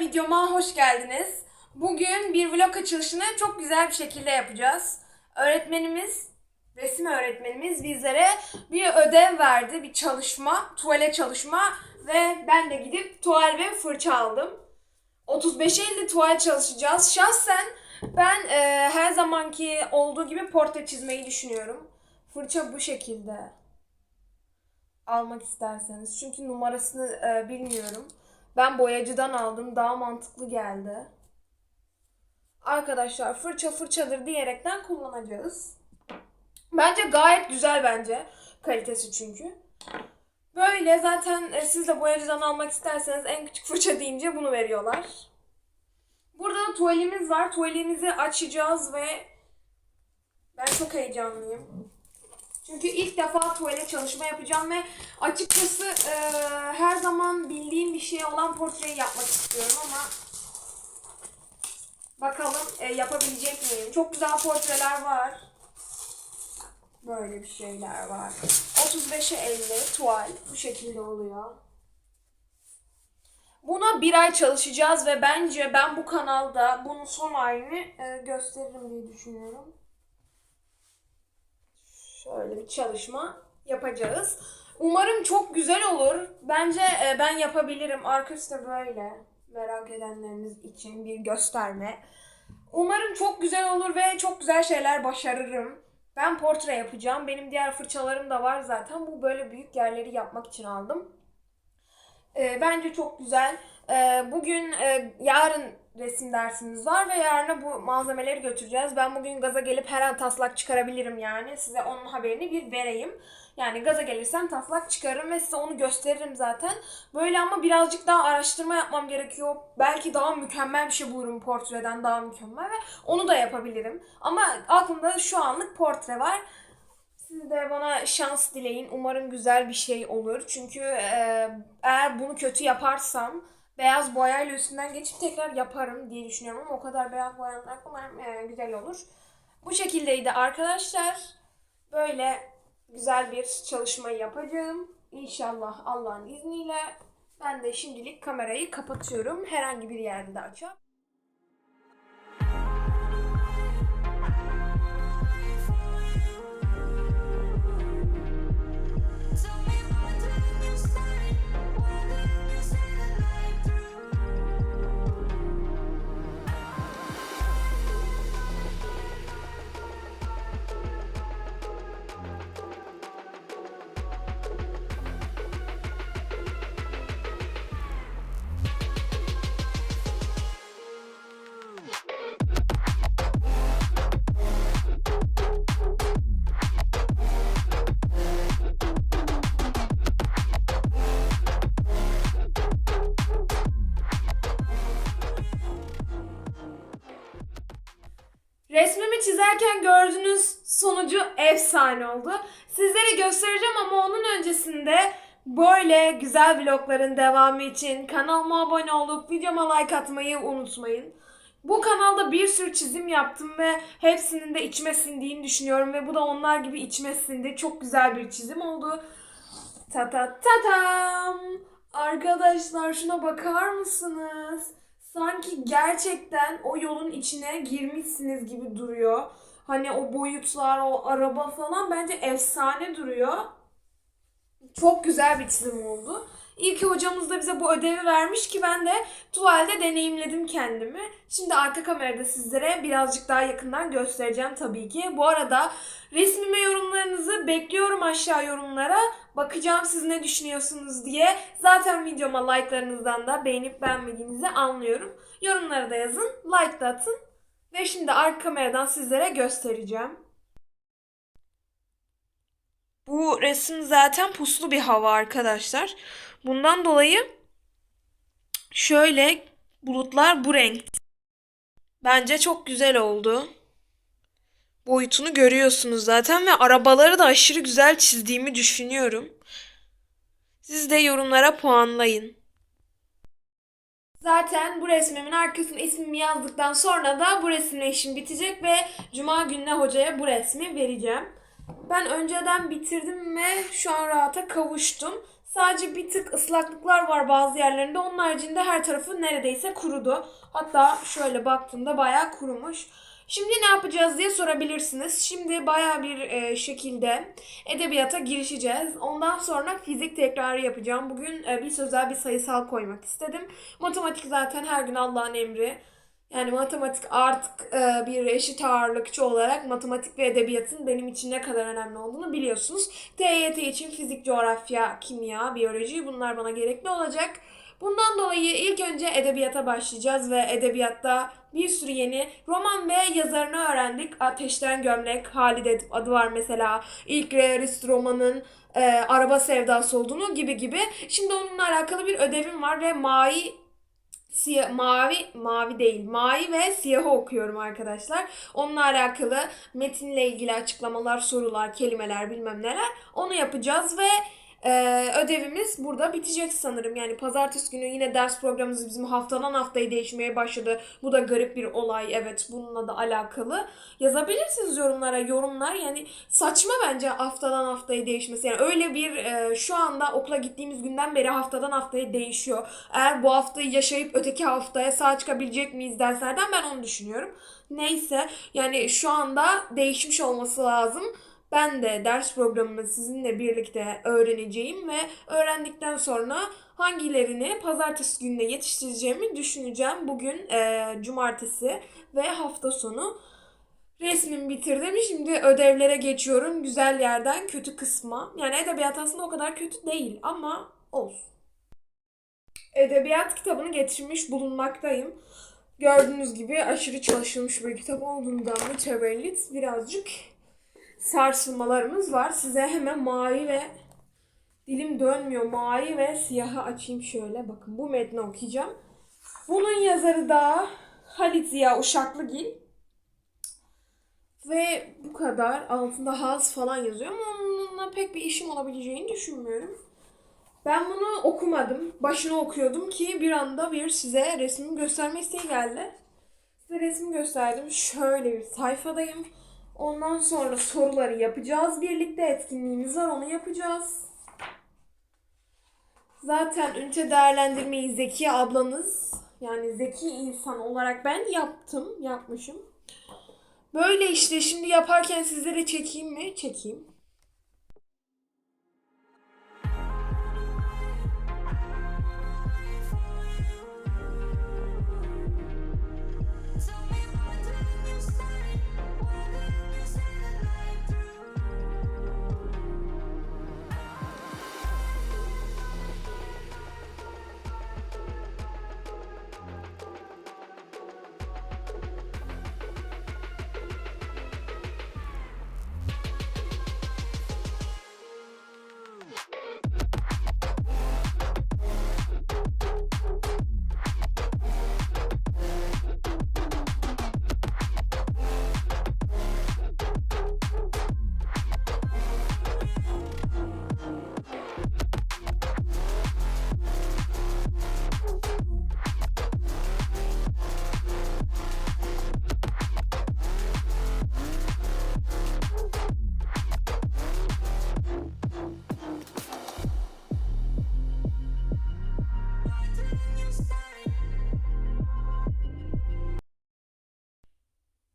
videoma hoş geldiniz. Bugün bir vlog açılışını çok güzel bir şekilde yapacağız. Öğretmenimiz, resim öğretmenimiz bizlere bir ödev verdi, bir çalışma, tuvale çalışma ve ben de gidip tuval ve fırça aldım. 35-50 tuval çalışacağız. Şahsen ben e, her zamanki olduğu gibi portre çizmeyi düşünüyorum. Fırça bu şekilde almak isterseniz. Çünkü numarasını e, bilmiyorum. Ben boyacıdan aldım. Daha mantıklı geldi. Arkadaşlar fırça fırçadır diyerekten kullanacağız. Bence gayet güzel bence. Kalitesi çünkü. Böyle zaten e, siz de boyacıdan almak isterseniz en küçük fırça deyince bunu veriyorlar. Burada da tuvalimiz var. Tuvalimizi açacağız ve ben çok heyecanlıyım. Çünkü ilk defa tuvalet çalışma yapacağım ve açıkçası e, her zaman bildiğim bir şey olan portreyi yapmak istiyorum ama bakalım e, yapabilecek miyim? Çok güzel portreler var. Böyle bir şeyler var. 35'e 50 tuval bu şekilde oluyor. Buna bir ay çalışacağız ve bence ben bu kanalda bunun son halini e, gösteririm diye düşünüyorum şöyle bir çalışma yapacağız. Umarım çok güzel olur. Bence e, ben yapabilirim. Arkası da böyle. Merak edenleriniz için bir gösterme. Umarım çok güzel olur ve çok güzel şeyler başarırım. Ben portre yapacağım. Benim diğer fırçalarım da var zaten. Bu böyle büyük yerleri yapmak için aldım. E, bence çok güzel. E, bugün, e, yarın resim dersimiz var ve yarına bu malzemeleri götüreceğiz. Ben bugün gaza gelip her an taslak çıkarabilirim yani. Size onun haberini bir vereyim. Yani gaza gelirsem taslak çıkarırım ve size onu gösteririm zaten. Böyle ama birazcık daha araştırma yapmam gerekiyor. Belki daha mükemmel bir şey bulurum portreden daha mükemmel ve onu da yapabilirim. Ama aklımda şu anlık portre var. Siz de bana şans dileyin. Umarım güzel bir şey olur. Çünkü eğer bunu kötü yaparsam beyaz boyayla üstünden geçip tekrar yaparım diye düşünüyorum ama o kadar beyaz boyanlar umarım e, güzel olur. Bu şekildeydi arkadaşlar. Böyle güzel bir çalışma yapacağım. İnşallah Allah'ın izniyle. Ben de şimdilik kamerayı kapatıyorum. Herhangi bir yerde de çizerken gördüğünüz sonucu efsane oldu. Sizlere göstereceğim ama onun öncesinde böyle güzel vlogların devamı için kanalıma abone olup videoma like atmayı unutmayın. Bu kanalda bir sürü çizim yaptım ve hepsinin de içime sindiğini düşünüyorum ve bu da onlar gibi içime sindi. Çok güzel bir çizim oldu. Ta ta ta tam. Arkadaşlar şuna bakar mısınız? Sanki gerçekten o yolun içine girmişsiniz gibi duruyor. Hani o boyutlar, o araba falan bence efsane duruyor. Çok güzel bir çizim oldu. İyi ki hocamız da bize bu ödevi vermiş ki ben de tuvalde deneyimledim kendimi. Şimdi arka kamerada sizlere birazcık daha yakından göstereceğim tabii ki. Bu arada resmime yorumlarınızı bekliyorum aşağı yorumlara. Bakacağım siz ne düşünüyorsunuz diye. Zaten videoma like'larınızdan da beğenip beğenmediğinizi anlıyorum. Yorumlara da yazın, like da atın. Ve şimdi arka kameradan sizlere göstereceğim. Bu resim zaten puslu bir hava arkadaşlar. Bundan dolayı şöyle bulutlar bu renk. Bence çok güzel oldu. Boyutunu görüyorsunuz zaten ve arabaları da aşırı güzel çizdiğimi düşünüyorum. Siz de yorumlara puanlayın. Zaten bu resmimin arkasına ismimi yazdıktan sonra da bu resimle işim bitecek ve cuma gününe hocaya bu resmi vereceğim. Ben önceden bitirdim ve şu an rahata kavuştum. Sadece bir tık ıslaklıklar var bazı yerlerinde. Onun haricinde her tarafı neredeyse kurudu. Hatta şöyle baktığımda bayağı kurumuş. Şimdi ne yapacağız diye sorabilirsiniz. Şimdi bayağı bir e, şekilde edebiyata girişeceğiz. Ondan sonra fizik tekrarı yapacağım. Bugün e, bir sözel bir sayısal koymak istedim. Matematik zaten her gün Allah'ın emri. Yani matematik artık e, bir eşit ağırlıkçı olarak matematik ve edebiyatın benim için ne kadar önemli olduğunu biliyorsunuz. TYT için fizik, coğrafya, kimya, biyoloji bunlar bana gerekli olacak. Bundan dolayı ilk önce edebiyata başlayacağız ve edebiyatta bir sürü yeni roman ve yazarını öğrendik. Ateşten Gömlek, Halide adı var mesela. İlk realist romanın e, araba sevdası olduğunu gibi gibi. Şimdi onunla alakalı bir ödevim var ve mavi Siyah, mavi, mavi değil, mavi ve siyahı okuyorum arkadaşlar. Onunla alakalı metinle ilgili açıklamalar, sorular, kelimeler bilmem neler onu yapacağız ve e, ödevimiz burada bitecek sanırım. Yani pazartesi günü yine ders programımız bizim haftadan haftaya değişmeye başladı. Bu da garip bir olay. Evet bununla da alakalı. Yazabilirsiniz yorumlara yorumlar. Yani saçma bence haftadan haftaya değişmesi. Yani öyle bir e, şu anda okula gittiğimiz günden beri haftadan haftaya değişiyor. Eğer bu haftayı yaşayıp öteki haftaya sağ çıkabilecek miyiz derslerden ben onu düşünüyorum. Neyse yani şu anda değişmiş olması lazım. Ben de ders programını sizinle birlikte öğreneceğim ve öğrendikten sonra hangilerini pazartesi gününe yetiştireceğimi düşüneceğim. Bugün e, cumartesi ve hafta sonu resmimi bitirdim. Şimdi ödevlere geçiyorum. Güzel yerden kötü kısma. Yani edebiyat aslında o kadar kötü değil ama olsun. Edebiyat kitabını getirmiş bulunmaktayım. Gördüğünüz gibi aşırı çalışılmış bir kitap olduğundan mütevellit birazcık sarsılmalarımız var. Size hemen mavi ve dilim dönmüyor. Mavi ve siyahı açayım şöyle. Bakın bu metni okuyacağım. Bunun yazarı da Halit Ziya Uşaklıgil. Ve bu kadar. Altında haz falan yazıyor ama onunla pek bir işim olabileceğini düşünmüyorum. Ben bunu okumadım. Başını okuyordum ki bir anda bir size resmimi gösterme isteği geldi. Size resmi gösterdim. Şöyle bir sayfadayım. Ondan sonra soruları yapacağız. Birlikte etkinliğimiz var. Onu yapacağız. Zaten ünite değerlendirmeyi Zeki ablanız yani zeki insan olarak ben yaptım. Yapmışım. Böyle işte şimdi yaparken sizlere çekeyim mi? Çekeyim.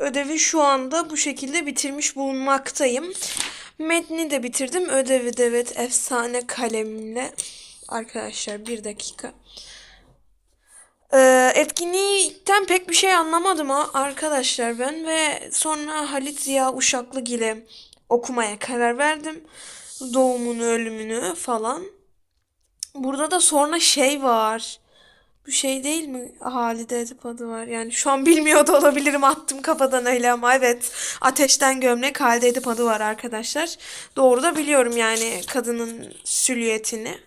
Ödevi şu anda bu şekilde bitirmiş bulunmaktayım. Metni de bitirdim. Ödevi de evet efsane kalemimle. Arkadaşlar bir dakika. Ee, etkinlikten pek bir şey anlamadım ha arkadaşlar ben ve sonra Halit Ziya Uşaklıgil'i okumaya karar verdim. Doğumunu, ölümünü falan. Burada da sonra şey var. Bu şey değil mi? Halide Edip adı var. Yani şu an bilmiyor da olabilirim. Attım kafadan öyle ama evet. Ateşten Gömlek Halide Edip adı var arkadaşlar. Doğru da biliyorum yani kadının silüetini.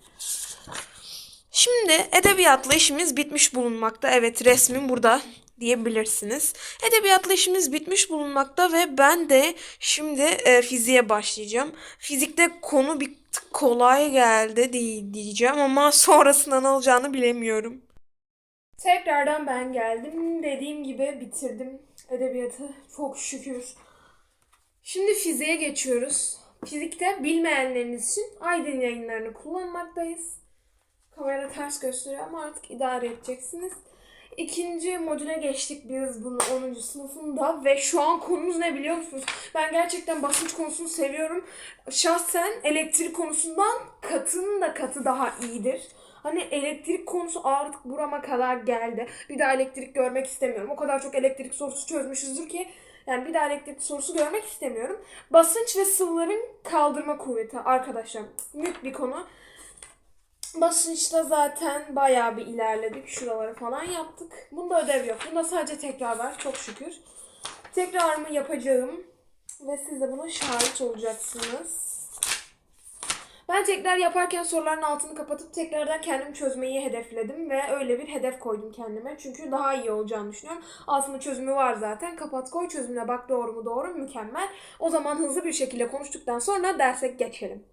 Şimdi edebiyatla işimiz bitmiş bulunmakta. Evet resmim burada diyebilirsiniz. Edebiyatla işimiz bitmiş bulunmakta ve ben de şimdi e, fiziğe başlayacağım. Fizikte konu bir kolay geldi diye- diyeceğim ama sonrasında ne olacağını bilemiyorum. Tekrardan ben geldim. Dediğim gibi bitirdim edebiyatı. Çok şükür. Şimdi fiziğe geçiyoruz. fizikte bilmeyenleriniz için Aydın yayınlarını kullanmaktayız. Kamera ters gösteriyor ama artık idare edeceksiniz. İkinci modüle geçtik biz bunu 10. sınıfında ve şu an konumuz ne biliyor musunuz? Ben gerçekten basınç konusunu seviyorum. Şahsen elektrik konusundan katının da katı daha iyidir. Hani elektrik konusu artık burama kadar geldi. Bir daha elektrik görmek istemiyorum. O kadar çok elektrik sorusu çözmüşüzdür ki yani bir daha elektrik sorusu görmek istemiyorum. Basınç ve sıvıların kaldırma kuvveti arkadaşlar. Büyük bir konu. Basınçta zaten bayağı bir ilerledik. Şuraları falan yaptık. Bunda ödev yok. Bunda sadece tekrar var. Çok şükür. Tekrarımı yapacağım. Ve siz de buna şahit olacaksınız. Ben tekrar yaparken soruların altını kapatıp tekrardan kendim çözmeyi hedefledim ve öyle bir hedef koydum kendime. Çünkü daha iyi olacağını düşünüyorum. Altında çözümü var zaten. Kapat koy çözümüne bak doğru mu doğru mükemmel. O zaman hızlı bir şekilde konuştuktan sonra derse geçelim.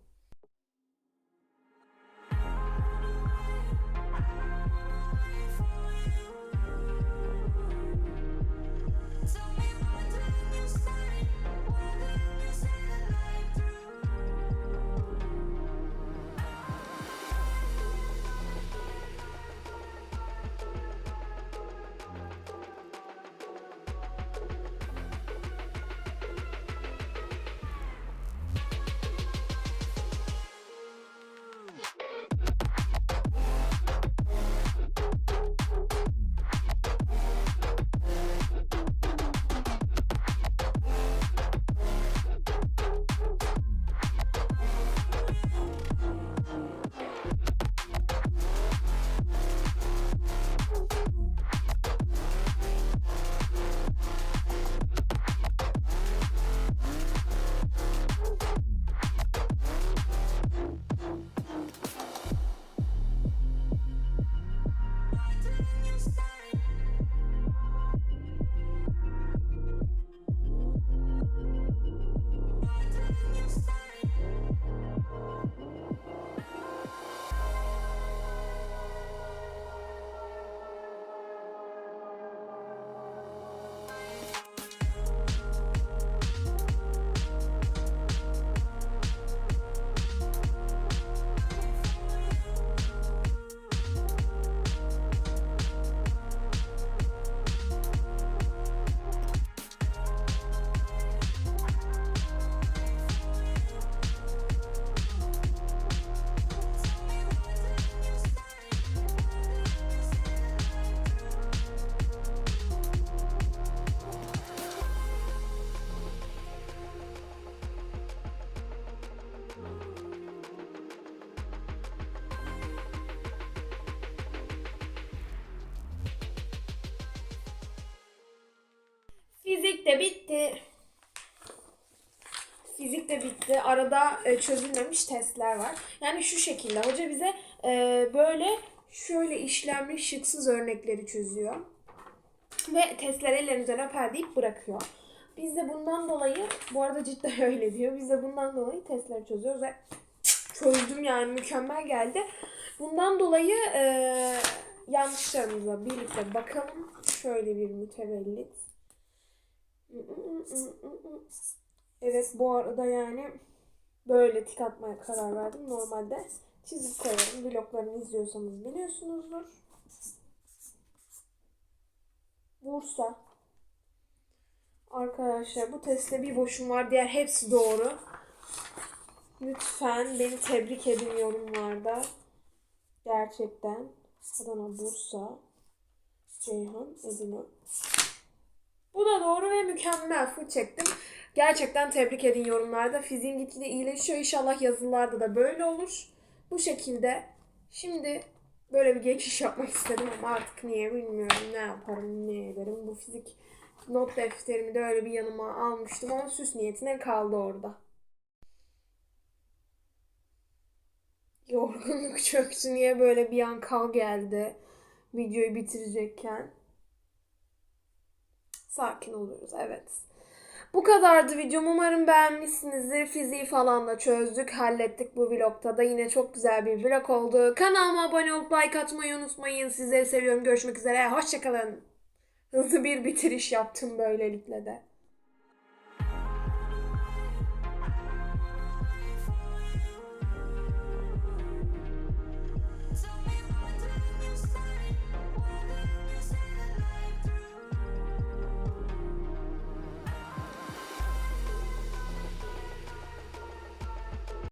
De bitti. Fizik de bitti. Arada e, çözülmemiş testler var. Yani şu şekilde hoca bize e, böyle şöyle işlenmiş şıksız örnekleri çözüyor. Ve testleri ellerinize öper deyip bırakıyor. Biz de bundan dolayı, bu arada cidden öyle diyor. Biz de bundan dolayı testleri çözüyoruz ve çözdüm yani mükemmel geldi. Bundan dolayı e, yanlışlarımıza birlikte bakalım. Şöyle bir mütevellit. Evet bu arada yani böyle tik atmaya karar verdim. Normalde çizip koyarım. Vloglarımı izliyorsanız biliyorsunuzdur. Bursa. Arkadaşlar bu testte bir boşum var. Diğer hepsi doğru. Lütfen beni tebrik edin yorumlarda. Gerçekten. Adana, Bursa, Ceyhan, Edirne. Bu da doğru ve mükemmel. Full çektim. Gerçekten tebrik edin yorumlarda. Fiziğim gitgide iyileşiyor. İnşallah yazılarda da böyle olur. Bu şekilde. Şimdi böyle bir geçiş yapmak istedim ama artık niye bilmiyorum. Ne yaparım, ne ederim. Bu fizik not defterimi de öyle bir yanıma almıştım ama süs niyetine kaldı orada. Yorgunluk çöktü. Niye böyle bir an kal geldi videoyu bitirecekken? Sakin oluyoruz evet. Bu kadardı videom. Umarım beğenmişsinizdir. Fiziği falan da çözdük, hallettik bu vlogta da. Yine çok güzel bir vlog oldu. Kanalıma abone olup like atmayı unutmayın. Sizleri seviyorum. Görüşmek üzere. Hoşçakalın. Hızlı bir bitiriş yaptım böylelikle de.